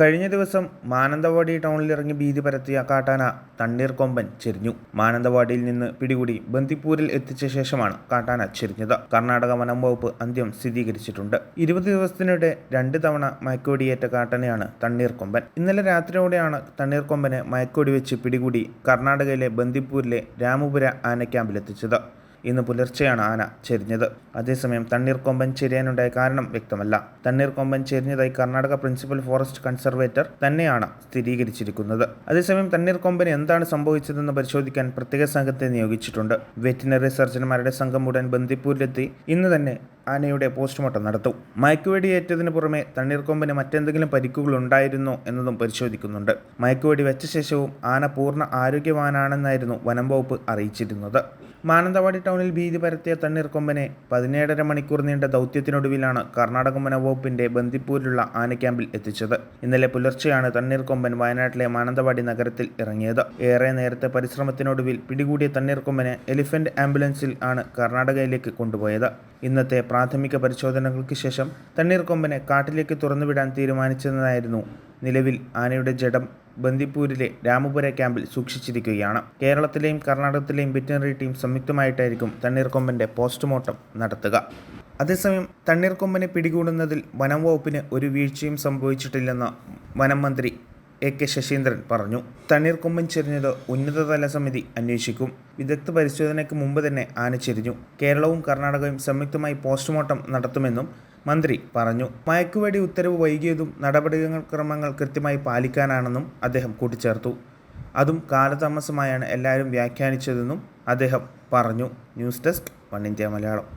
കഴിഞ്ഞ ദിവസം മാനന്തവാടി ടൗണിൽ ഇറങ്ങി ഭീതി പരത്തിയ കാട്ടാന തണ്ണീർക്കൊമ്പൻ ചെരിഞ്ഞു. മാനന്തവാടിയിൽ നിന്ന് പിടികൂടി ബന്ദിപ്പൂരിൽ എത്തിച്ച ശേഷമാണ് കാട്ടാന ചെരിഞ്ഞത്. കർണാടക വനം വകുപ്പ് അന്ത്യം സ്ഥിരീകരിച്ചിട്ടുണ്ട്. ഇരുപത് ദിവസത്തിനിടെ രണ്ട് തവണ മയക്കുവെടിയേറ്റ കാട്ടാനയാണ് തണ്ണീർക്കൊമ്പൻ. ഇന്നലെ രാത്രിയോടെയാണ് തണ്ണീർക്കൊമ്പനെ മയക്കുവെടി വെച്ച് പിടികൂടി കർണാടകയിലെ ബന്ദിപ്പൂരിലെ രാമപുര ആന ക്യാമ്പിലെത്തിച്ചത് ഇന്ന് പുലർച്ചെയാണ് ആന ചെരിഞ്ഞത്. അതേസമയം തണ്ണീർക്കൊമ്പൻ ചെരിയാനുണ്ടായ കാരണം വ്യക്തമല്ല. തണ്ണീർക്കൊമ്പൻ ചെരിഞ്ഞതായി കർണാടക പ്രിൻസിപ്പൽ ഫോറസ്റ്റ് കൺസർവേറ്റർ തന്നെയാണ് സ്ഥിരീകരിച്ചിരിക്കുന്നത്. അതേസമയം തണ്ണീർക്കൊമ്പന് എന്താണ് സംഭവിച്ചതെന്ന് പരിശോധിക്കാൻ പ്രത്യേക സംഘത്തെ നിയോഗിച്ചിട്ടുണ്ട്. വെറ്റിനറി സർജന്മാരുടെ സംഘം ഉടൻ ബന്ദിപ്പൂരിലെത്തി. ഇന്ന് തന്നെ ആനയുടെ പോസ്റ്റ്മോർട്ടം നടത്തും. മയക്കുവെടിയേറ്റതിന് പുറമെ തണ്ണീർക്കൊമ്പിന് മറ്റെന്തെങ്കിലും പരിക്കുകൾ ഉണ്ടായിരുന്നോ എന്നതും പരിശോധിക്കുന്നുണ്ട്. മയക്കുവെടി വെച്ച ശേഷവും ആന പൂർണ ആരോഗ്യവാനാണെന്നായിരുന്നു വനം വകുപ്പ് അറിയിച്ചിരുന്നത്. മാനന്തവാടി ടൗണിൽ ഭീതി പരത്തിയ തണ്ണീർക്കൊമ്പനെ പതിനേഴര മണിക്കൂർ നീണ്ട ദൗത്യത്തിനൊടുവിലാണ് കർണാടക വനവകുപ്പിന്റെ ബന്ദിപ്പൂരിലുള്ള ആന ക്യാമ്പിൽ എത്തിച്ചത്. ഇന്നലെ പുലർച്ചെയാണ് തണ്ണീർക്കൊമ്പൻ വയനാട്ടിലെ മാനന്തവാടി നഗരത്തിൽ ഇറങ്ങിയത്. ഏറെ നേരത്തെ പരിശ്രമത്തിനൊടുവിൽ പിടികൂടിയ തണ്ണീർക്കൊമ്പനെ എലിഫന്റ് ആംബുലൻസിൽ ആണ് കർണാടകയിലേക്ക് കൊണ്ടുപോയത്. ഇന്നത്തെ പ്രാഥമിക പരിശോധനകൾക്ക് ശേഷം തണ്ണീർക്കൊമ്പനെ കാട്ടിലേക്ക് തുറന്നുവിടാൻ തീരുമാനിച്ചതായിരുന്നു നിലവിൽ ആനയുടെ ജഡം ബന്ദിപ്പൂരിലെ രാമപുര ക്യാമ്പിൽ സൂക്ഷിച്ചിരിക്കുകയാണ്. കേരളത്തിലെയും കർണാടകത്തിലെയും വെറ്റിനറി ടീം സംയുക്തമായിട്ടായിരിക്കും തണ്ണീർക്കൊമ്പന്റെ പോസ്റ്റ്മോർട്ടം നടത്തുക. അതേസമയം തണ്ണീർക്കൊമ്പനെ പിടികൂടുന്നതിൽ വനം വകുപ്പിന് ഒരു വീഴ്ചയും സംഭവിച്ചിട്ടില്ലെന്ന് വനം മന്ത്രി എ കെ ശശീന്ദ്രൻ പറഞ്ഞു. തണ്ണീർക്കൊമ്പൻ ചെരിഞ്ഞത് ഉന്നതതല സമിതി അന്വേഷിക്കും. വിദഗ്ധ പരിശോധനയ്ക്ക് മുമ്പ് തന്നെ ആന ചെരിഞ്ഞു. കേരളവും കർണാടകയും സംയുക്തമായി പോസ്റ്റ്മോർട്ടം നടത്തുമെന്നും മന്ത്രി പറഞ്ഞു. മയക്കുവെടി ഉത്തരവ് വൈകിയതും നടപടികൾ ക്രമങ്ങൾ കൃത്യമായി പാലിക്കാനാണെന്നും അദ്ദേഹം കൂട്ടിച്ചേർത്തു. അതും കാലതാമസമായാണ് എല്ലാവരും വ്യാഖ്യാനിച്ചതെന്നും അദ്ദേഹം പറഞ്ഞു. News desk one India Malayalam.